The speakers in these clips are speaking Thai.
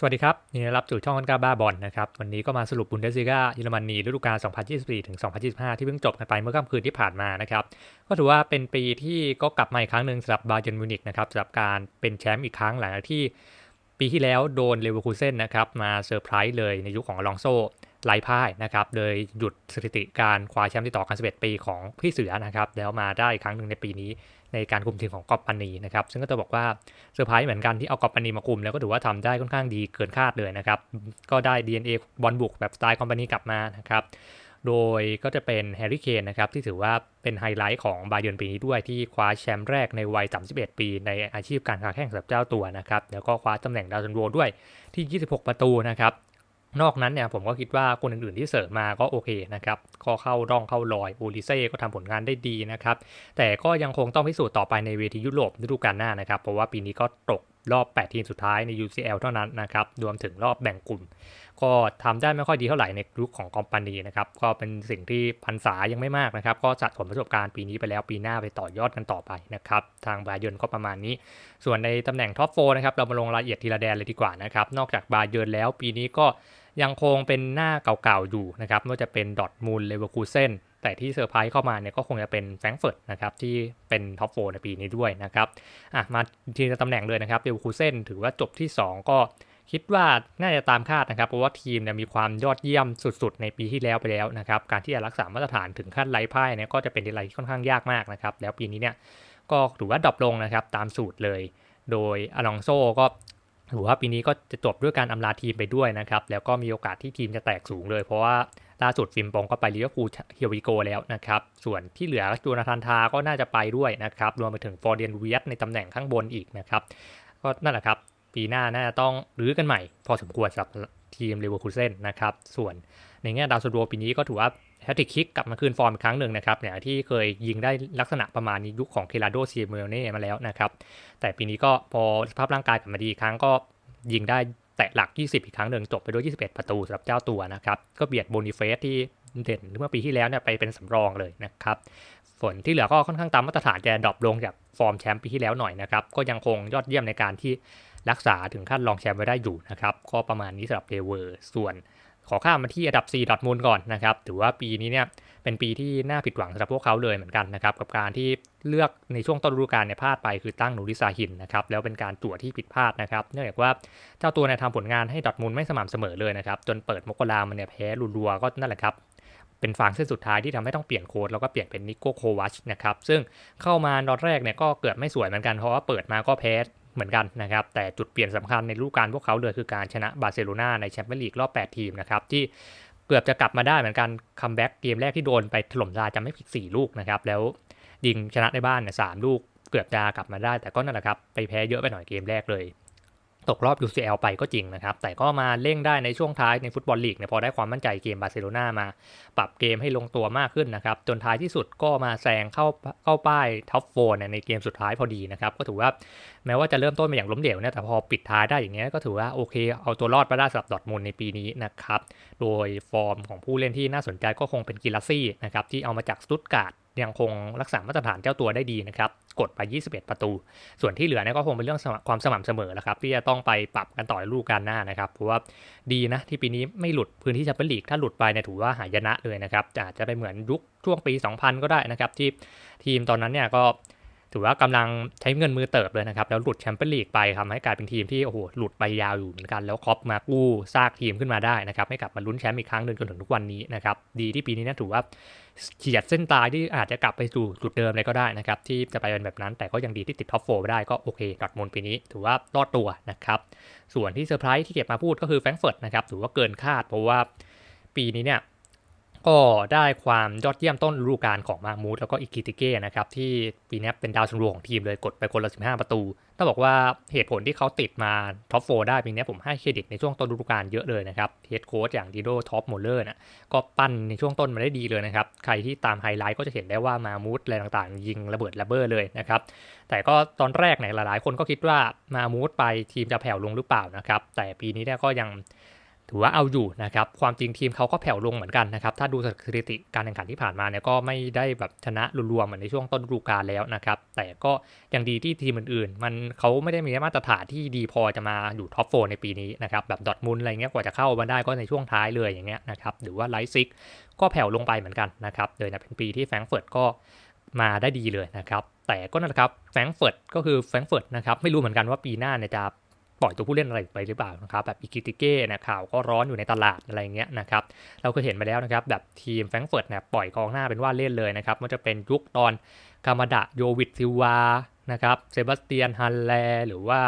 สวัสดีครับยินดีรับสู่ช่องกาบ้าบอลนะครับ วันนี้ก็มาสรุปบุนเดสซิก้าเยอรมนีฤดูกาล 2024-2025 ที่เพิ่งจบกันไปเมื่อค่ำคืนที่ผ่านมานะครับ ก็ถือว่าเป็นปีที่ก็กลับมาอีกครั้งหนึ่งสำหรับบาเยร์นมิวนิกนะครับสำหรับการเป็นแชมป์อีกครั้งหลังจากที่ ปีที่แล้วโดนเลเวอร์คูเซ่นนะครับมาเซอร์ไพรส์เลยในยุคของอลองโซไล่พ่ายนะครับเลยหยุดสถิติการคว้าแชมป์ติดต่อกัน11ปีของพี่เสือนะครับแล้วมาได้อีกครั้งหนึ่งในปีนี้ ในการคุมทีมของกอบปานีนะครับซึ่งก็จะบอกว่าเซอร์ไพรส์เหมือนกันที่เอากอบปานีมาคุม แล้วก็ถือว่าทำได้ค่อนข้างดีเกินคาดเลยนะครับก็ได้ DNA บอลบุกแบบสไตล์คอมปานีกลับมานะครับโดยก็จะเป็นแฮร์รี่เคนนะครับที่ถือว่าเป็นไฮไลท์ของบาเยร์นปีนี้ด้วยที่คว้าแชมป์แรกในวัย 31 ปี ในอาชีพการค้าแข่งสำหรับเจ้าตัวนะครับแล้วก็คว้าตำแหน่งดาวซันโวด้วยที่ 26 ประตูนะครับ นอกนั้นเนี่ยผมก็คิดว่าคนอื่นๆที่เสริมมาก็โอเคนะครับก็เข้าร่องเข้ารอยอูลิเซ่ก็ทำผลงานได้ดีนะครับ แต่ก็ยังคงต้องพิสูจน์ต่อไปในเวทียุโรปฤดูกาลหน้านะครับ เพราะว่าปีนี้ก็ตกรอบ 8 ทีมสุดท้ายใน UCL เท่านั้นนะครับ รวมถึงรอบแบ่งกลุ่ม ก็ทำได้ไม่ค่อยดีเท่าไหร่ในยุคของคอมพานีนะครับ ก็เป็นสิ่งที่พันษายังไม่มากนะครับ ก็สะสมประสบการณ์ปีนี้ไปแล้วปีหน้าไปต่อยอดกันต่อไปนะครับ ทางบาเยิร์นก็ประมาณนี้ ส่วนในตำแหน่งท็อปโฟนะครับ เรามาลงรายละเอียดทีละแดนเลยดีกว่านะครับ นอกจากบาเยนแล้วปีนี้ก็ ยังคงเป็นหน้าเก่าๆอยู่นะครับไม่ว่าจะเป็นดอทมูลเลเวอร์คูเซนแต่ที่เซอร์ไพรส์เข้ามาเนี่ยก็คงจะเป็นแฟรงเฟิร์ตนะครับที่เป็นท็อปโฟในปีนี้ด้วยนะครับอะมาทีละตำแหน่งเลยนะครับเลเวอร์คูเซนถือว่าจบที่ 2 ก็คิดว่าน่าจะตามคาดนะครับ เพราะว่าทีมเนี่ยมีความยอดเยี่ยมสุดๆ ในปีที่แล้วไปแล้วนะครับ การที่จะรักษามาตรฐานถึงขั้นไร้พ่ายเนี่ยก็จะเป็นอะไรที่ค่อนข้างยากมากนะครับ แล้วปีนี้เนี่ยก็ถือว่าดรอปลงนะครับตามสูตรเลย โดยอลองโซก็ ถือว่าปีนี้ก็จะจบด้วยการอำลาทีมไปด้วยนะครับ แล้วก็มีโอกาสที่ทีมจะแตกสูงเลย เพราะว่าล่าสุดฟิมปองก็ไปลิเวอร์พูลเฮียวิโกแล้วนะครับ ส่วนที่เหลือจูนาธานทาก็น่าจะไปด้วยนะครับ รวมไปถึงฟอร์เดียนเวียสในตำแหน่งข้างบนอีกนะครับ ก็นั่นแหละครับ ปีหน้าน่าจะต้องรื้อกันใหม่ พอสมควรสำหรับทีมเลเวอร์คูเซนนะครับ ส่วนในแง่ดาวซันโวปีนี้ก็ถือว่า แฮตติคิกกลับมาคืนฟอร์มอีกครั้งหนึ่งนะครับเนี่ยที่เคยยิงได้ลักษณะประมาณนี้ยุคของเคลาโดซีเมเน่มาแล้วนะครับแต่ปีนี้ก็พอสภาพร่างกายกลับมาดีครั้งก็ยิงได้แตะหลัก 20 อีกครั้งหนึ่งจบไปด้วย 21 ประตูสำหรับเจ้าตัวนะครับก็เบียดโบนิเฟสที่เด่นเมื่อปีที่แล้วเนี่ยไปเป็นสำรองเลยนะครับฝนที่เหลือก็ค่อนข้างตามมาตรฐานจะดรอปลงจากฟอร์มแชมป์ปีที่แล้วหน่อยนะครับก็ยังคงยอดเยี่ยมในการที่รักษาถึงขั้นรองแชมป์ไว้ได้อยู่นะครับก็ประมาณนี้สำหรับเลเวอร์ส่วน ขอข้ามมาที่อันดับ 4 ดอทมูลก่อนนะครับ ถือว่าปีนี้เนี่ยเป็นปีที่น่าผิดหวังสำหรับพวกเขาเลยเหมือนกันนะครับ กับการที่เลือกในช่วงต้นฤดูกาลเนี่ยพลาดไปคือตั้งนูริซาหินนะครับ แล้วเป็นการตรวที่ผิดพลาดนะครับ เนื่องจากว่าเจ้าตัวเนี่ยทำผลงานให้ดอทมูลไม่สม่ำเสมอเลยนะครับ จนเปิดมกรามันเนี่ยแพ้รัวๆก็นั่นแหละครับเป็นฟางเส้นสุดท้ายที่ทำให้ต้องเปลี่ยนโค้ดแล้วก็เปลี่ยนเป็นนิโก้โควัชนะครับซึ่งเข้ามาตอนแรกเนี่ยก็เกิดไม่สวยเหมือนกันเพราะว่าเปิดมาก็แพ้ เหมือนกันนะครับ แต่จุดเปลี่ยนสำคัญในฤดูกาลพวกเขาเลยคือการชนะบาร์เซโลนาในแชมเปี้ยนลีกรอบ 8 ทีมนะครับ ที่เกือบจะกลับมาได้เหมือนกันคัมแบ็กเกมแรกที่โดนไปถล่มลาจะไม่ผิด4ลูกนะครับแล้วยิงชนะในบ้านเนี่ยสลูกเกือบจะกลับมาได้ แต่ก็นั่นแหละครับไปแพ้เยอะไปหน่อยเกมแรกเลย ตกรอบ UCL ไปก็จริงนะครับ แต่ก็มาเร่งได้ในช่วงท้ายในฟุตบอลลีกเนี่ยพอได้ความมั่นใจเกมบาร์เซโลนามา ปรับเกมให้ลงตัวมากขึ้นนะครับ จนท้ายที่สุดก็มาแซงเข้าเข้าป้ายท็อปโฟนในเกมสุดท้ายพอดีนะครับ ก็ถือว่าแม้ว่าจะเริ่มต้นมาอย่างล้มเหลวเนี่ยแต่พอปิดท้ายได้อย่างเงี้ยก็ถือว่าโอเค เอาตัวรอดมาได้สำหรับดอทมูลในปีนี้นะครับโดยฟอร์มของผู้เล่นที่น่าสนใจก็คงเป็นกิลาซี่นะครับที่เอามาจากสตุตการ์ด ยังคงรักษามาตรฐานเจ้าตัวได้ดีนะครับกดไป 21 ประตู ส่วนที่เหลือเนี่ยก็คงเป็นเรื่องความสม่ำเสมอแล้วครับที่จะต้องไปปรับกันต่อในลูกการหน้านะครับเพราะว่าดีนะที่ปีนี้ไม่หลุดพื้นที่แชมเปี้ยนลีกถ้าหลุดไปเนี่ยถือว่าหายนะเลยนะครับอาจจะไปเหมือนยุคช่วงปี 2000 ก็ได้นะครับที่ทีมตอนนั้นเนี่ยก็ ถือว่ากำลังใช้เงินมือเติบเลยนะครับ แล้วหลุดแชมเปี้ยนลีกไปทำให้กลายเป็นทีมที่โอ้โหหลุดไปยาวอยู่เหมือนกัน แล้วคอปมากู้ซากทีมขึ้นมาได้นะครับให้กลับมาลุ้นแชมป์อีกครั้งหนึ่งจนถึงทุกวันนี้นะครับดีที่ปีนี้นะถือว่าเฉียดเส้นตายที่อาจจะกลับไปสู่จุดเดิมเลยก็ได้นะครับที่จะไปเป็นแบบนั้น แต่ก็ยังดีที่ติดท็อปโฟได้ก็โอเคดอทมูลปีนี้ถือว่ารอดตัวนะครับส่วนที่เซอร์ไพรส์ที่เก็บมาพูดก็คือแฟรงก์เฟิร์ตนะครับถือว่าเกินคาดเพราะว่าปีนี้เนี่ย ก็ได้ความยอดเยี่ยมต้นฤดูกาลของมามูดแล้วก็อิกิติเก้นะครับที่ปีนี้เป็นดาวซันโวของทีมเลยกดไปคนละ 15 ประตู ต้องบอกว่าเหตุผลที่เขาติดมาท็อปโฟได้ปีนี้ผมให้เครดิตในช่วงต้นฤดูกาลเยอะเลยนะครับเฮดโค้ชอย่างดิโดท็อปโมเลอร์นะก็ปั้นในช่วงต้นมาได้ดีเลยนะครับ ใครที่ตามไฮไลท์ก็จะเห็นได้ว่ามามูดอะไรต่างๆ ยิงระเบิดระเบ้อเลยนะครับแต่ก็ตอนแรกเนี่ยหลายๆ คนก็คิดว่ามามูดไปทีมจะแผ่วลงหรือเปล่านะครับแต่ปีนี้เนี่ยก็ยัง ถือว่าเอาอยู่นะครับ ความจริงทีมเขาก็แผ่วลงเหมือนกันนะครับ ถ้าดูสถิติการแข่งขันที่ผ่านมาเนี่ยก็ไม่ได้แบบชนะรวมๆเหมือนในช่วงต้นฤดูกาลแล้วนะครับ แต่ก็ยังดีที่ทีมอื่นๆ มันเขาไม่ได้มีมาตรฐานที่ดีพอจะมาอยู่ท็อปโฟในปีนี้นะครับ แบบดอทมุนอะไรเงี้ยกว่าจะเข้ามาได้ก็ในช่วงท้ายเลยอย่างเงี้ยนะครับ หรือว่าไลซิกก็แผ่วลงไปเหมือนกันนะครับโดยนะเป็นปีที่แฟรงเฟิร์ตก็มาได้ดีเลยนะครับ แต่ก็นั่นแหละครับแฟรงเฟิร์ตก็คือแฟรงเฟิร์ตนะครับไม่รู้เหมือนกันว่าปีหน้าเนี่ยจะ ปล่อยตัวผู้เล่นอะไรไปหรือเปล่านะครับแบบอิกิติเก้นะข่าวก็ร้อนอยู่ในตลาดอะไรเงี้ยนะครับเราเคยเห็นมาแล้วนะครับแบบทีมแฟรงก์เฟิร์ตเนี่ยปล่อยกองหน้าเป็นว่าเล่นเลยนะครับมันจะเป็นยุคตอนกามาดะโยวิทซิวานะครับเซบาสเตียนฮันแลหรือว่า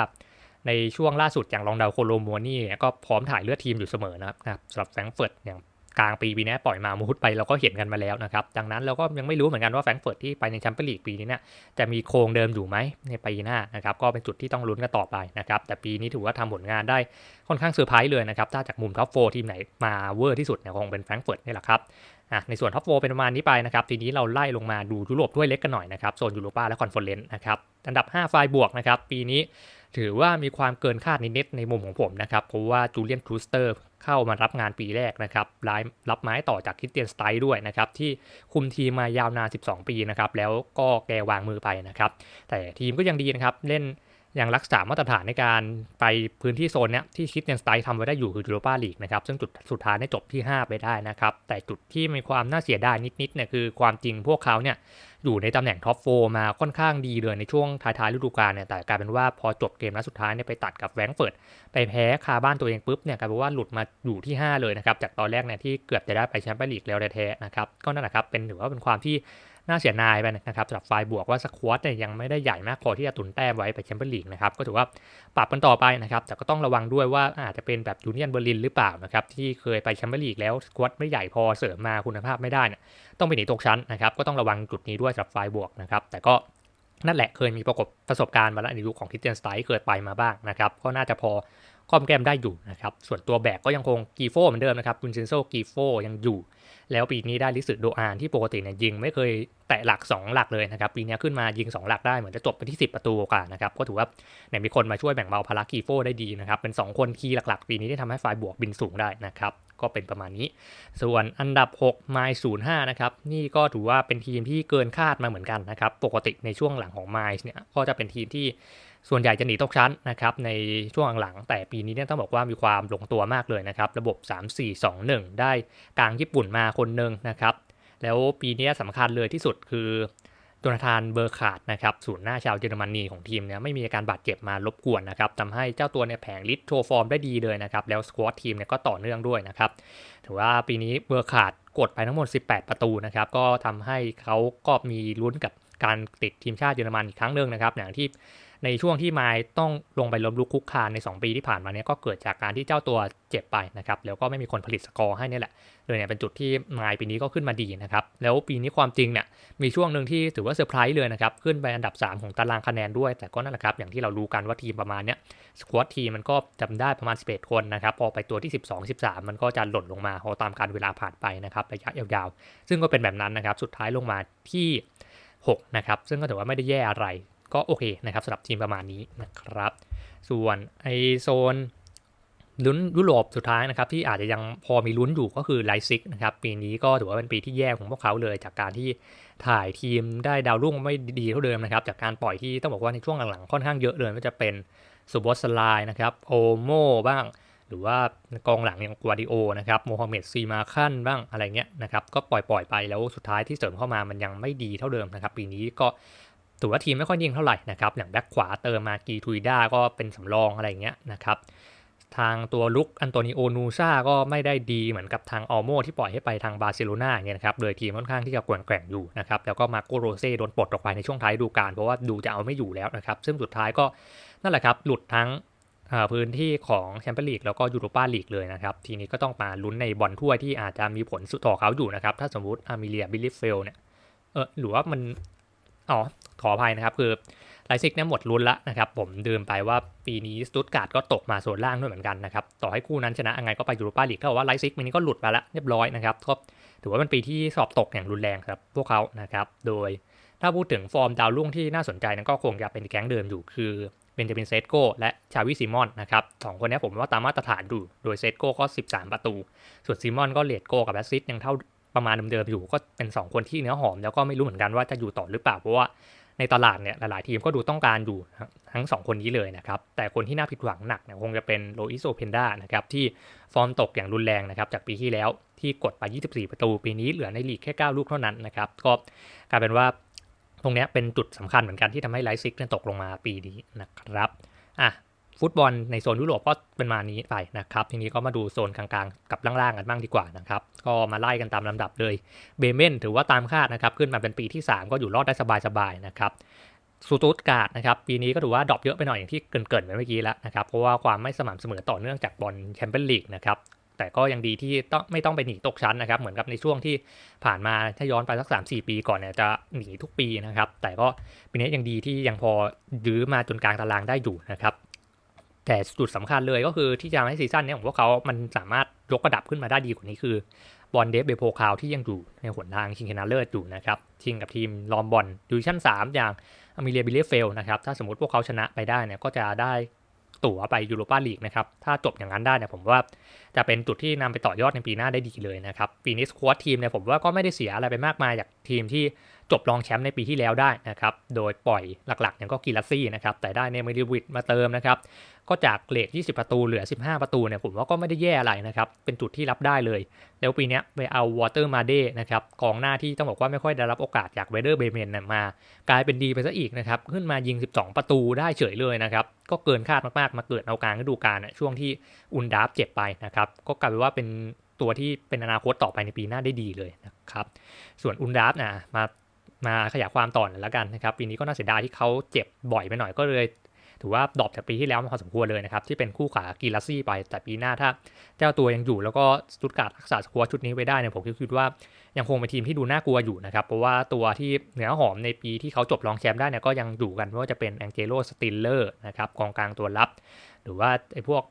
ในช่วงล่าสุดอย่างลองดาวโคโลมัวนี่ก็พร้อมถ่ายเลือดทีมอยู่เสมอนะครับสำหรับแฟรงก์เฟิร์ตอย่าง กลางปีปีนี้ปล่อยมามูฮุดไปเราก็เห็นกันมาแล้วนะครับ ดังนั้นเราก็ยังไม่รู้เหมือนกันว่าแฟรงก์เฟิร์ตที่ไปในแชมเปี้ยนลีกปีนี้เนี่ยจะมีโครงเดิมอยู่ไหมในปีหน้านะครับก็เป็นจุดที่ต้องลุ้นกันต่อไปนะครับแต่ปีนี้ถือว่าทำผลงานได้ค่อนข้างเซอร์ไพรส์เลยนะครับถ้าจากมุมท็อปโฟทีมไหนมาเวอร์ที่สุดเนี่ยคงเป็นแฟรงก์เฟิร์ตนี่แหละครับอะในส่วนท็อปโฟเป็นประมาณนี้ไปนะครับทีนี้เราไล่ลงมาดูยุโรปด้วยเล็กกันหน่อยนะครับโซนยูโรปาและคอนเฟอเรนซ์นะครับอันดับ 5 ไฟบวกนะครับปีนี้ ถือว่ามีความเกินคาดนิดๆในมุมของผมนะครับ เพราะว่าจูเลียนครูสเตอร์เข้ามารับงานปีแรกนะครับรับไม้ต่อจากคริสเตียนสไตล์ด้วยนะครับ ที่คุมทีมมายาวนาน 12 ปีนะครับ แล้วก็แกวางมือไปนะครับ แต่ทีมก็ยังดีนะครับ เล่น ยังรักษามาตรฐานในการไปพื้นที่โซนเนี้ยที่คิดเนสไตล์ทำไว้ได้อยู่คือยูโรปาลีกนะครับซึ่งจุดสุดท้ายได้จบที่ 5 ไปได้นะครับ แต่จุดที่มีความน่าเสียดายนิดๆเนี่ยคือความจริงพวกเขาเนี่ยอยู่ในตำแหน่งท็อปโฟมาค่อนข้างดีเลยในช่วงท้ายๆฤดูกาลเนี่ยแต่กลายเป็นว่าพอจบเกมนัดสุดท้ายเนี่ยไปตัดกับแวงเฟิร์ดไปแพ้คาบ้านตัวเองปุ๊บเนี่ยกลายเป็นว่าหลุดมาอยู่ที่ 5 เลยนะครับจากตอนแรกเนี่ยที่เกือบจะได้ไปแชมเปี้ยนลีกแล้วแท้ๆนะครับก็นั่นแหละครับเป็นถือว่าเป็นความที่ น่าเสียดายไปนะครับสำหรับไฟบวกว่าสควอตเนี่ยยังไม่ได้ใหญ่มากพอที่จะตุนแต้มไว้ไปแชมเปี้ยนลีกนะครับก็ถือว่าปรับกันต่อไปนะครับแต่ก็ต้องระวังด้วยว่าอาจจะเป็นแบบยูเนียนเบอร์ลินหรือเปล่านะครับที่เคยไปแชมเปี้ยนลีกแล้วสควอตไม่ใหญ่พอเสริมมาคุณภาพไม่ได้นะต้องไปหนีตกชั้นนะครับก็ต้องระวังจุดนี้ด้วยสำหรับไฟบวกนะครับแต่ก็นั่นแหละเคยมีประกบประสบการณ์มาแล้วในยุคของคิสเตียนสไตล์เคยไปมาบ้างนะครับก็น่าจะพอ ก้อมแก้มได้อยู่นะครับ ส่วนตัวแบกก็ยังคงกีโฟเหมือนเดิมนะครับคุณเซนโซกีโฟยังอยู่ แล้วปีนี้ได้ลิสึโดอานที่ปกติเนี่ยยิงไม่เคยแตะหลัก 2 หลักเลยนะครับ ปีนี้ขึ้นมายิง 2 หลักได้เหมือนจะจบไปที่ 10 ประตูกว่านะครับ ก็ถือว่าเนี่ยมีคนมาช่วยแบ่งเบาภาระกีโฟได้ดีนะครับ เป็น 2 คนคีย์หลักๆ ปีนี้ที่ทำให้ฝ่ายบวกบินสูงได้นะครับ ก็เป็นประมาณนี้ ส่วนอันดับ6ไมล์ศูนย์ห้านะครับนี่ก็ถือว่าเป็นทีมที่เกินคาดมาเหมือนกันนะครับปกติในช่วงหลังของไมล์เนี่ยก็จะเป็นทีมที่ส่วนใหญ่จะหนีตกชั้นนะครับในช่วงหลังแต่ปีนี้เนี่ยต้องบอกว่ามีความลงตัวมากเลยนะครับระบบ 3-4-2-1 ได้กลางญี่ปุ่นมาคนหนึ่งนะครับแล้วปีนี้สำคัญเลยที่สุดคือ โจนาธานเบอร์ขาดนะครับศูนย์หน้าชาวเยอรมนีของทีมเนี่ยไม่มีอาการบาดเจ็บมารบกวนนะครับทำให้เจ้าตัวเนี่ยแผงลิทโชว์ฟอร์มได้ดีเลยนะครับแล้วสควอตทีมเนี่ยก็ต่อเนื่องด้วยนะครับถือว่าปีนี้เบอร์ขาดกดไปทั้งหมด 18 ประตูนะครับก็ทำให้เขาก็มีลุ้นกับการติดทีมชาติเยอรมันอีกครั้งหนึ่งนะครับอย่างที่ ในช่วงที่ไมล์ต้องลงไปล้มลุกคุกคานใน 2 ปีที่ผ่านมาเนี้ยก็เกิดจากการที่เจ้าตัวเจ็บไปนะครับแล้วก็ไม่มีคนผลิตสกอร์ให้นี่แหละเลยเนี่ยเป็นจุดที่ไมล์ปีนี้ก็ขึ้นมาดีนะครับแล้วปีนี้ความจริงเนี่ยมีช่วงหนึ่งที่ถือว่าเซอร์ไพรส์เลยนะครับขึ้นไปอันดับ 3 ของตารางคะแนนด้วยแต่ก็นั่นแหละครับอย่างที่เรารู้กันว่าทีมประมาณเนี้ยสควอตทีมันก็จำได้ประมาณ 11 คนนะครับพอไปตัวที่ 12 13 มันก็จะหล่นลงมาพอตามการเวลาผ่านไปนะครับระยะยาวๆ ซึ่งก็เป็นแบบนั้นนะครับสุดท้ายลงมาที่6นะครับซึ่งก็ถือว่าไม่ได้แย่อะไร ก็โอเคนะครับสำหรับทีมประมาณนี้นะครับ ส่วนไอโซนลุ้นยุโรปสุดท้ายนะครับที่อาจจะยังพอมีลุ้นอยู่ก็คือไลซิกนะครับปีนี้ก็ถือว่าเป็นปีที่แย่ของพวกเขาเลย จากการที่ถ่ายทีมได้ดาวรุ่งไม่ดีเท่าเดิมนะครับจากการปล่อยที่ต้องบอกว่าในช่วงหลังๆค่อนข้างเยอะเลยก็จะเป็นซูบอสไลนะครับโอโมบ้าง หรือว่ากองหลังอย่างกวาดิโอนะครับโมฮัมเหม็ดซีมาคันบ้างอะไรเงี้ยนะครับก็ปล่อยปล่อยไปแล้วสุดท้ายที่เสริมเข้ามามันยังไม่ดีเท่าเดิมนะครับปีนี้ก็ ถือว่าทีมไม่ค่อยยิงเท่าไหร่นะครับอย่างแบ็คขวาเติมมากีทุยด้าก็เป็นสำรองอะไรเงี้ยนะครับทางตัวลุกอันโตนิโอนูซาก็ไม่ได้ดีเหมือนกับทางอัลโมที่ปล่อยให้ไปทางบาร์เซโลนาเนี่ยนะครับโดยทีมค่อนข้างที่จะแกว่งอยู่นะครับแล้วก็มาโกโรเซ่โดนปลดออกไปในช่วงท้ายดูการเพราะว่าดูจะเอาไม่อยู่แล้วนะครับซึ่งสุดท้ายก็นั่นแหละครับหลุดทั้งพื้นที่ของแชมเปี้ยนลีกแล้วก็ยูโรปาลีกเลยนะครับ ทีนี้ก็ต้องมาลุ้นในบอลถ้วยที่อาจจะมีผลสุดต่อเขาอยู่นะครับ ถ้าสมมติอามิเลียบิลิฟเฟลเนี่ยเออหรือว่ามันอ๋อ ขออภัยนะครับ คือไลซิกเนี่ยหมดลุ้นละนะครับ ผมดื่มไปว่าปีนี้สตุตการ์ดก็ตกมาส่วนล่างด้วยเหมือนกันนะครับ ต่อให้คู่นั้นชนะยังไงก็ไปยูโรปาลีกเท่ากับว่าไลซิกปีนี้ก็หลุดไปแล้วเรียบร้อยนะครับก็ถือว่าเป็นปีที่สอบตกอย่างรุนแรงครับพวกเขานะครับ โดยถ้าพูดถึงฟอร์มดาวรุ่งที่น่าสนใจนั้นก็คงจะเป็นแก๊งเดิมอยู่คือเมนจามินเซตโกและชาวิซิมอนนะครับสองคนนี้ผมว่าตามมาตรฐานดูโดยเซตโกก็ 13 ประตู ส่วนซิมอนก็เลดโกกับแอสซิสยังเท่าประมาณเดิมๆอยู่ก็เป็น 2 คนที่เนื้อหอมแล้วก็ไม่รู้เหมือนกันว่าจะอยู่ต่อหรือเปล่าเพราะว่า ในตลาดเนี่ยหลาย ๆ ทีมก็ดูต้องการอยู่ทั้ง 2 คนนี้เลยนะครับ แต่คนที่น่าผิดหวังหนักเนี่ยคงจะเป็นโลอิโซเพนด้านะครับที่ฟอร์มตกอย่างรุนแรงนะครับจากปีที่แล้วที่กดไป 24 ประตู ปีนี้เหลือในลีกแค่ 9 ลูกเท่านั้นนะครับก็กลายเป็นว่าตรงนี้เป็นจุดสำคัญเหมือนกันที่ทำให้ไลซิกตกลงมาปีนี้นะครับอะ ฟุตบอลในโซนยุโรปก็เป็นมานี้ไปนะครับ ทีนี้ก็มาดูโซนกลางๆ กับล่างๆกันบ้างดีกว่านะครับ ก็มาไล่กันตามลำดับเลย เบเมนถือว่าตามคาดนะครับ ขึ้นมาเป็นปีที่ 3 ก็อยู่รอดได้สบายๆนะครับสูตุตการ์ดนะครับปีนี้ก็ถือว่าดรอปเยอะไปหน่อยอย่างที่เกินๆไปเมื่อกี้แล้วนะครับ เพราะว่าความไม่สม่ำเสมอต่อเนื่องจากบอลแชมเปี้ยนลีกนะครับแต่ก็ยังดีที่ต้องไม่ต้องไปหนีตกชั้นนะครับ เหมือนกับในช่วงที่ผ่านมาถ้าย้อนไปสัก 3 4 ปีก่อนเนี่ยจะหนีทุกปีนะครับ แต่ก็ปีนี้ยังดีที่ยังพอยื้อมาจนกลางตารางได้อยู่นะครับ แต่จุดสำคัญเลยก็คือที่จะทำให้ซีซั่นนี้ของพวกเขา มันสามารถยกระดับขึ้นมาได้ดีกว่านี้คือบอลเดฟเบโพคาวที่ยังอยู่ในหนทางชิงชนะเลิศอยู่นะครับ ชิงกับทีมลอมบอลดิวิชั่น 3 อย่างอเมเลียบิเลเฟลนะครับ ถ้าสมมติพวกเขาชนะไปได้เนี่ยก็จะได้ตั๋วไปยูโรปาลีกนะครับ ถ้าจบอย่างนั้นได้เนี่ยผมว่าจะเป็นจุดที่นำไปต่อยอดในปีหน้าได้ดีเลยนะครับ ปีนี้สควอตทีมเนี่ยผมว่าก็ไม่ได้เสียอะไรไปมากมายจากทีมที่ จบรองแชมป์ในปีที่แล้วได้นะครับ โดยปล่อยหลักๆอย่างก็กิลัซี่นะครับ แต่ได้เนมิลิวิดมาเติมนะครับ ก็จากเลท20 ประตูเหลือ 15 ประตูเนี่ยผมว่าก็ไม่ได้แย่อะไรนะครับ เป็นจุดที่รับได้เลย แล้วปีนี้ไปเอาวอเตอร์มาเดนะครับกองหน้าที่ต้องบอกว่าไม่ค่อยได้รับโอกาสจากเวเดอร์เบเมนมา กลายเป็นดีไปซะอีกนะครับ ขึ้นมายิง 12 ประตูได้เฉยเลยนะครับ ก็เกินคาดมากๆ มาเกิดเอากลางฤดูกาลช่วงที่อุนดาฟเจ็บไปนะครับ ก็กลายเป็นว่าเป็นตัวที่เป็นอนาคตต่อไปในปีหน้าได้ดีเลยนะครับ ส่วนอุนดาฟนะมา มาขยายความต่อแล้วกันนะครับปีนี้ก็น่าเสียดายที่เขาเจ็บบ่อยไปหน่อยก็เลยถือว่าดรอปจากปีที่แล้วมาพอสมควรเลยนะครับ ที่เป็นคู่ขากีลาซี่ไปแต่ปีหน้าถ้าเจ้าตัวยังอยู่แล้วก็สตุตการ์ดรักษาสควอชุดนี้ไว้ได้เนี่ยผมคิดว่ายังคงเป็นทีมที่ดูน่ากลัวอยู่นะครับ เพราะว่าตัวที่เหนือหอมในปีที่เขาจบรองแชมป์ได้เนี่ยก็ยังอยู่กันไม่ว่าจะเป็นแองเจโลสติลเลอร์นะครับกองกลางตัวรับ หรือว่าไอ้พวก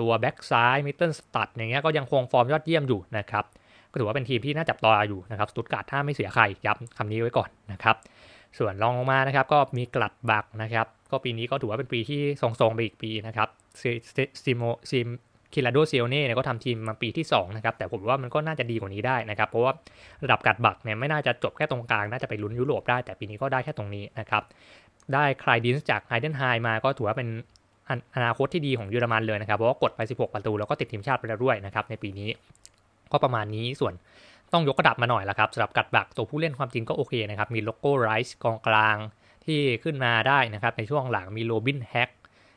ตัวแบ็กซ้ายมิตเติลสตัดอย่างเงี้ยก็ยังคงฟอร์มยอดเยี่ยมอยู่นะครับ ก็ถือว่าเป็นทีมที่น่าจับตาอยู่นะครับสตุตการ์ดถ้าไม่เสียใครย้ำคำนี้ไว้ก่อนนะครับส่วนรองลงมานะครับก็มีกลัดบักนะครับก็ปีนี้ก็ถือว่าเป็นปีที่ทรงๆไปอีกปีนะครับซิโมซิมคิลาโดเซียเน่เนี่ยก็ทำทีมมาปีที่2นะครับแต่ผมว่ามันก็น่าจะดีกว่านี้ได้นะครับ เพราะว่าระดับกัดบักเนี่ยไม่น่าจะจบแค่ตรงกลาง น่าจะไปลุ้นยุโรปได้แต่ปีนี้ก็ได้แค่ตรงนี้นะครับได้คลายดินส์จากไฮเดนไฮมาก็ถือว่าเป็นอนาคตที่ดีของเยอรมันเลยนะครับเพราะว่ากดไป 16 ประตูแล้วก็ติดทีมชาติไปแล้วด้วยนะครับในปีนี้ ก็ประมาณนี้ส่วนต้องยกระดับมาหน่อยละครับสำหรับกัดบักตัวผู้เล่นความจริงก็โอเคนะครับ มีโลโก้ไรส์กองกลางที่ขึ้นมาได้นะครับ ในช่วงหลังมีโรบินแฮก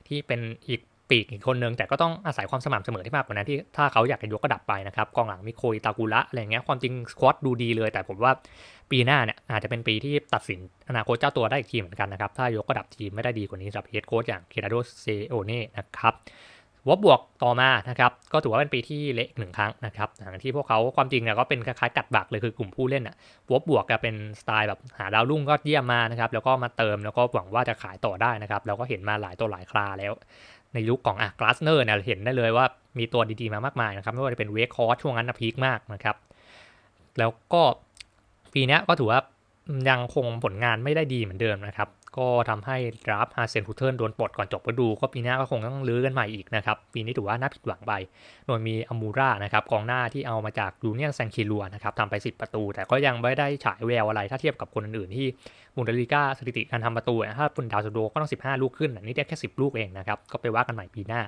ที่เป็นอีกปีกอีกคนนึง แต่ก็ต้องอาศัยความสม่ำเสมอที่มากกว่านั้นที่ถ้าเขาอยากจะยกระดับไปนะครับกองหลังมีโคยตากูระอะไรเงี้ยความจริงสควอตดูดีเลย แต่ผมว่าปีหน้าเนี่ยอาจจะเป็นปีที่ตัดสินอนาคตเจ้าตัวได้อีกทีเหมือนกันนะครับถ้ายกระดับทีมไม่ได้ดีกว่านี้สำหรับเฮดโค้ชอย่างเคราโดเซโอเน่นะครับ วบบวกต่อมานะครับก็ถือว่าเป็นปีที่เละหนึ่งครั้งนะครับอย่างที่พวกเขาความจริงเนี่ยก็เป็นคล้ายๆกัดบักเลยคือกลุ่มผู้เล่นอะวบบวกก็เป็นสไตล์แบบหาดาวรุ่งก็เยี่ยมมานะครับแล้วก็มาเติมแล้วก็หวังว่าจะขายต่อได้นะครับเราก็เห็นมาหลายตัวหลายคราแล้ว ในยุคของอะกลาสเนอร์เนี่ยเห็นได้เลยว่ามีตัวดีๆมามากมายนะครับไม่ว่าจะเป็นเวคคอร์ช่วงนั้นนะพีคมากนะครับแล้วก็ปีนี้ก็ถือว่ายังคงผลงานไม่ได้ดีเหมือนเดิมนะครับ ก็ทำให้ดราฟฮาเซนฮูเทิร์นโดนปลดก่อนจบฤดู ก็ปีหน้าก็คงต้องลื้อกันใหม่อีกนะครับ ปีนี้ถือว่าน่าผิดหวังไป โดยมีอมูรานะครับกองหน้าที่เอามาจากยูเนียนแซงคิลัวนะครับทำไป 10 ประตู แต่ก็ยังไม่ได้ฉายแววอะไร ถ้าเทียบกับคนอื่นๆที่บุนเดลิก้าสถิติการทำประตูถ้าปุนดาวสโดก็ต้อง 15 ลูกขึ้นอันนี้ได้แค่ 10 ลูกเองนะครับก็ไปว่ากันใหม่ปีหน้า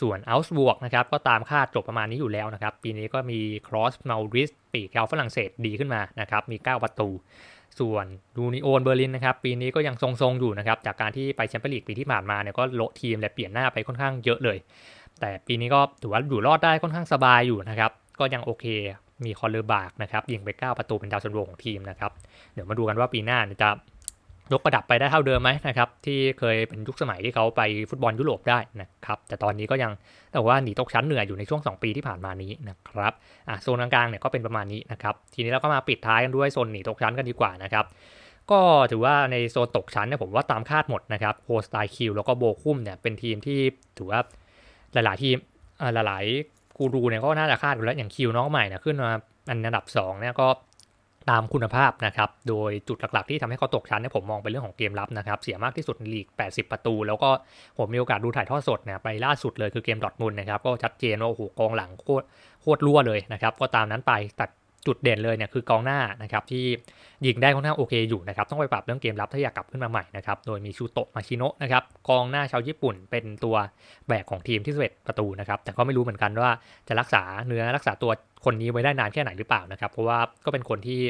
ส่วนอัลส์บวกนะครับก็ตามคาดจบประมาณนี้อยู่แล้วนะครับปีนี้ก็มีครอสมาริสปีกแกวฝรั่งเศสดีขึ้นมานะครับมี 9 ประตู ส่วนดูนิโอนเบอร์ลินนะครับปีนี้ก็ยังทรงๆอยู่นะครับจากการที่ไปแชมเปี้ยนลีกปีที่ผ่านมาเนี่ยก็โละทีมและเปลี่ยนหน้าไปค่อนข้างเยอะเลย แต่ปีนี้ก็ถือว่าอยู่รอดได้ค่อนข้างสบายอยู่นะครับก็ยังโอเคมีคอนเลอร์บากนะครับยิงไป 9 ประตูเป็นดาวซันโวของทีมนะครับเดี๋ยวมาดูกันว่าปีหน้าจะ ยกระดับไปได้เท่าเดิมไหมนะครับที่เคยเป็นยุคสมัยที่เขาไปฟุตบอลยุโรปได้นะครับแต่ตอนนี้ก็ยังแต่ว่าหนีตกชั้นเหนื่อยอยู่ในช่วง 2 ปีที่ผ่านมานี้นะครับอะโซนกลางๆเนี่ยก็เป็นประมาณนี้นะครับทีนี้เราก็มาปิดท้ายกันด้วยโซนหนีตกชั้นกันดีกว่านะครับก็ถือว่าในโซนตกชั้นเนี่ยผมว่าตามคาดหมดนะครับโฮสไตคิวแล้วก็โบคุ้มเนี่ยเป็นทีมที่ถือว่าหลายๆทีมหลายๆกูรูเนี่ยก็น่าจะคาดอยู่แล้วอย่างคิวน้องใหม่เนี่ยขึ้นมาอันดับ2เนี่ยก็ ตามคุณภาพนะครับ โดยจุดหลักๆที่ทำให้เขาตกชั้นเนี่ยผมมองเป็นเรื่องของเกมรับนะครับ เสียมากที่สุดในลีก 80 ประตู แล้วก็ผมมีโอกาสดูถ่ายทอดสดเนี่ยไปล่าสุดเลยคือเกมดอทมุนนะครับ ก็ชัดเจนว่าโอ้โหกองหลังโคตรโคตรรั่วเลยนะครับ ก็ตามนั้นไปตัด จุดเด่นเลยเนี่ยคือกองหน้านะครับที่ยิงได้ค่อนข้างโอเคอยู่นะครับต้องไปปรับเรื่องเกมรับถ้าอยากกลับขึ้นมาใหม่นะครับโดยมีชูโตะมาชิโนะนะครับกองหน้าชาวญี่ปุ่นเป็นตัวแบกของทีมที่สเวตประตูนะครับแต่ก็ไม่รู้เหมือนกันว่าจะรักษาเนื้อรักษาตัวคนนี้ไว้ได้นานแค่ไหนหรือเปล่านะครับเพราะว่าก็เป็นคนที่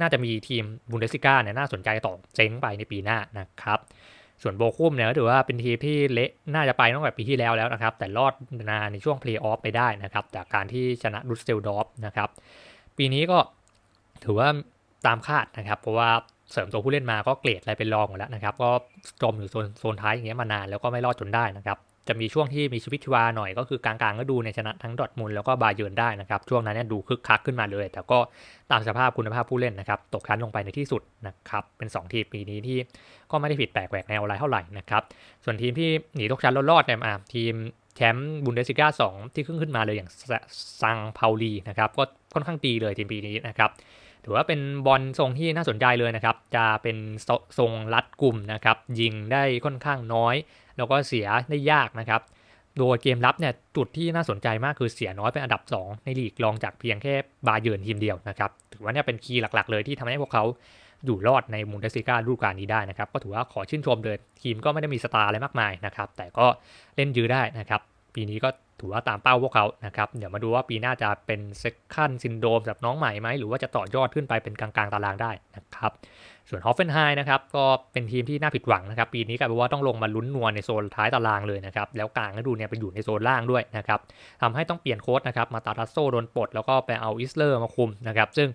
น่าจะมีทีมบุนเดสซิก้าเนี่ยน่าสนใจต่อเจ๊งไปในปีหน้านะครับส่วนโบคุมเนี่ยก็ถือว่าเป็นทีมที่เละน่าจะไปตั้งแต่ปีที่แล้วแล้วนะครับ แต่รอดนาในช่วงเพลย์ออฟไปได้นะครับ จากการที่ชนะดุสเซลดอฟนะครับ ปีนี้ก็ถือว่าตามคาดนะครับ เพราะว่าเสริมตัวผู้เล่นมาก็เกรดอะไรเป็นรองหมดแล้วนะครับ ก็จมอยู่โซนโซนท้ายอย่างเงี้ยมานานแล้วก็ไม่รอดจนได้นะครับจะมีช่วงที่มีชีวิตชีวาหน่อยก็คือกลางๆก็ดูในชนะทั้งดอทมุลแล้วก็บาเยิร์นได้นะครับ ช่วงนั้นเนี่ยดูคึกคักขึ้นมาเลย แต่ก็ตามสภาพคุณภาพผู้เล่นนะครับตกชั้นลงไปในที่สุดนะครับเป็น 2 ทีมปีนี้ที่ก็ไม่ได้ผิดแปลกแหวกแนวอะไรเท่าไหร่นะครับส่วนทีมที่หนีตกชั้นรอดๆเนี่ยอะทีม แชมป์บุนเดสซิก้า2ที่ขึ้นขึ้นมาเลยอย่างซังเปาลีนะครับก็ค่อนข้างดีเลยทีมปีนี้นะครับถือว่าเป็นบอลทรงที่น่าสนใจเลยนะครับ จะเป็นทรงรัดกลุ่มนะครับ ยิงได้ค่อนข้างน้อย แล้วก็เสียได้ยากนะครับ โดยเกมรับเนี่ยจุดที่น่าสนใจมากคือเสียน้อยเป็นอันดับ 2 ในลีกรองจากเพียงแค่บาเยิร์นทีมเดียวนะครับ ถือว่าเนี่ยเป็นคีย์หลักๆ เลยที่ทำให้พวกเขา อยู่รอดในมุนเดสซิก้าฤดูกาลนี้ได้นะครับก็ถือว่าขอชื่นชมเลยทีมก็ไม่ได้มีสตาร์อะไรมากมายนะครับแต่ก็เล่นยื้อได้นะครับปีนี้ก็ถือว่าตามเป้าพวกเขานะครับเดี๋ยวมาดูว่าปีหน้าจะเป็นเซคันซินโดมสำหรับน้องใหม่ไหมหรือว่าจะต่อยอดขึ้นไปเป็นกลางๆตารางได้นะครับส่วนฮอฟเฟนไฮนะครับก็เป็นทีมที่น่าผิดหวังนะครับปีนี้กลายเป็นว่าต้องลงมาลุ้นนวลในโซนท้ายตารางเลยนะครับแล้วกลางก็ดูเนี่ยไปอยู่ในโซนล่างด้วยนะครับทำให้ต้องเปลี่ยนโค้ดนะครับมาตาทัสโซโดนปลดแล้วก็ไปเอาอิสเลอร์มาคุมนะครับซึ่ง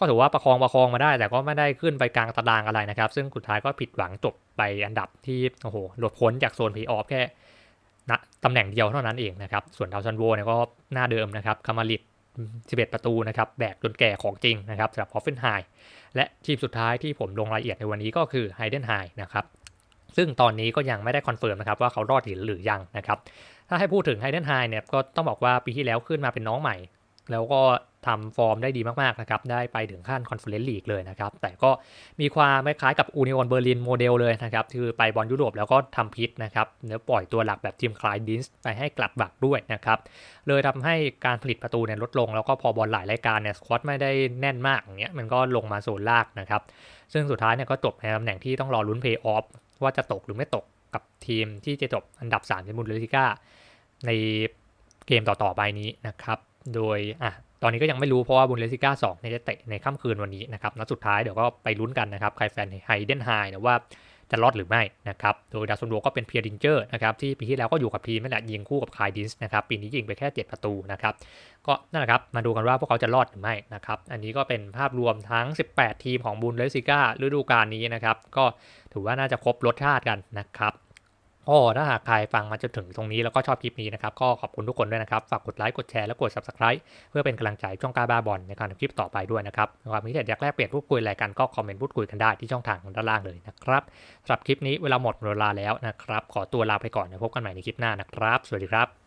ก็ถือว่าประคองประคองมาได้ แต่ก็ไม่ได้ขึ้นไปกลางตารางอะไรนะครับ ซึ่งสุดท้ายก็ผิดหวังจบไปอันดับที่โอ้โหหลุดพ้นจากโซนพีออฟแค่นะตำแหน่งเดียวเท่านั้นเองนะครับ ส่วนดาวซันโวเนี่ยก็หน้าเดิมนะครับคามาริด11 ประตูนะครับแบกจนแก่ของจริงนะครับสำหรับฮอฟเฟนไฮและทีมสุดท้ายที่ผมลงรายละเอียดในวันนี้ก็คือไฮเดนไฮนะครับซึ่งตอนนี้ก็ยังไม่ได้คอนเฟิร์มนะครับว่าเขารอดหรือยังนะครับถ้าให้พูดถึงไฮเดนไฮเนี่ยก็ต้องบอกว่าปีที่แล้วขึ้นมาเป็นน้องใหม่ แล้วก็ทำฟอร์มได้ดีมากๆนะครับ ได้ไปถึงขั้นคอนเฟอเรนซ์ลีกเลยนะครับ แต่ก็มีความคล้ายกับอูนิออนเบอร์ลินโมเดลเลยนะครับ คือไปบอลยุโรปแล้วก็ทำพิษนะครับ แล้วปล่อยตัวหลักแบบทีมคลายดินส์ไปให้กลับบักด้วยนะครับ เลยทำให้การผลิตประตูเนี่ยลดลง แล้วก็พอบอลหลายรายการเนี่ยสควอตไม่ได้แน่นมากอย่างเงี้ย มันก็ลงมาโซนลากนะครับ ซึ่งสุดท้ายเนี่ยก็จบในตำแหน่งที่ต้องรอลุ้นเพย์ออฟว่าจะตกหรือไม่ตกกับทีมที่จะจบอันดับ3ในบุนเดสลิก้าในเกมต่อๆไปนี้นะครับ โดยอะตอนนี้ก็ยังไม่รู้เพราะว่าบุนเลสิก้า2เนี่ยจะเตะในค่ำคืนวันนี้นะครับนัดสุดท้ายเดี๋ยวก็ไปลุ้นกันนะครับใครแฟนไฮเดนไฮนะว่าจะรอดหรือไม่นะครับ โดยดาวซันโวก็เป็นเพียร์ดิงเจอร์นะครับที่ปีที่แล้วก็อยู่กับทีมนั่นแหละยิงคู่กับคายดินส์นะครับปีนี้ยิงไปแค่ 7 ประตูนะครับก็นั่นแหละครับมาดูกันว่าพวกเขาจะรอดหรือไม่นะครับอันนี้ก็เป็นภาพรวมทั้ง 18 ทีมของบุนเลสิก้าฤดูกาลนี้นะครับก็ถือว่าน่าจะครบรสชาติกันนะครับ ก็ถ้าหากใครฟังมาจนถึงตรงนี้แล้วก็ชอบคลิปนี้นะครับ ก็ขอบคุณทุกคนด้วยนะครับ ฝากกดไลค์ กดแชร์ และกด subscribe เพื่อเป็นกำลังใจช่องกาบ้าบอลในการทำคลิปต่อไปด้วยนะครับความคิดเห็นอยากแลกเปลี่ยนพูดคุยอะไรกันก็คอมเมนต์พูดคุยกันได้ที่ช่องทางด้านล่างเลยนะครับสำหรับคลิปนี้เวลาหมดเวลาแล้วนะครับ ขอตัวลาไปก่อนนะพบกันใหม่ในคลิปหน้านะครับ สวัสดีครับ